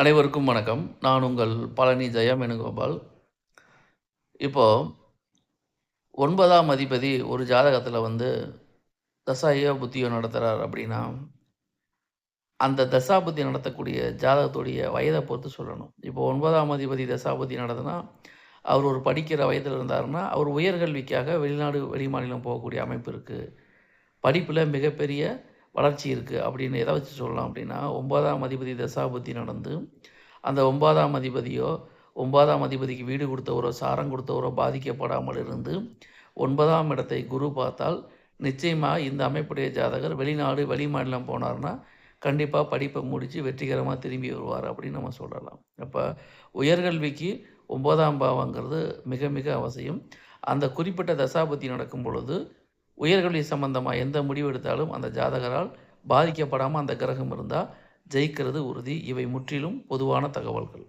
அனைவருக்கும் வணக்கம். நான் உங்கள் பழனி ஜெயம் வேணுகோபால் இப்போ ஒன்பதாம் அதிபதி ஒரு ஜாதகத்தில் வந்து தசாயோ புத்தியோ நடத்துகிறார் அப்படின்னா அந்த தசாபுத்தி நடத்தக்கூடிய ஜாதகத்துடைய வயதை பொறுத்து சொல்லணும். இப்போ ஒன்பதாம் அதிபதி தசாபுத்தி நடத்துனா அவர் ஒரு படிக்கிற வயதில் இருந்தாருன்னா அவர் உயர்கல்விக்காக வெளிநாடு வெளிமாநிலம் போகக்கூடிய அமைப்பு இருக்குது படிப்பில் மிகப்பெரிய வளர்ச்சி இருக்குது அப்படின்னு எதை வச்சு சொல்லலாம் அப்படின்னா ஒன்பதாம் அதிபதி தசாபுத்தி நடந்து அந்த ஒன்பதாம் அதிபதியோ ஒன்பதாம் அதிபதிக்கு வீடு கொடுத்தவரோ சாரம் கொடுத்தவரோ பாதிக்கப்படாமல் இருந்து ஒன்பதாம் இடத்தை குரு பார்த்தால் நிச்சயமாக இந்த அமைப்புடைய ஜாதகர் வெளிநாடு வெளிமாநிலம் போனார்னா கண்டிப்பாக படிப்பை முடித்து வெற்றிகரமாக திரும்பி வருவார் அப்படின்னு நம்ம சொல்லலாம். அப்போ உயர்கல்விக்கு ஒன்பதாம் பாவங்கிறது மிக மிக அவசியம். அந்த குறிப்பிட்ட தசாபத்தி நடக்கும் பொழுது உயர்கல்வி சம்பந்தமாக எந்த முடிவு எடுத்தாலும் அந்த ஜாதகரால் பாதிக்கப்படாமல் அந்த கிரகம் இருந்தால் ஜெயிக்கிறது உறுதி. இவை முற்றிலும் பொதுவான தகவல்கள்.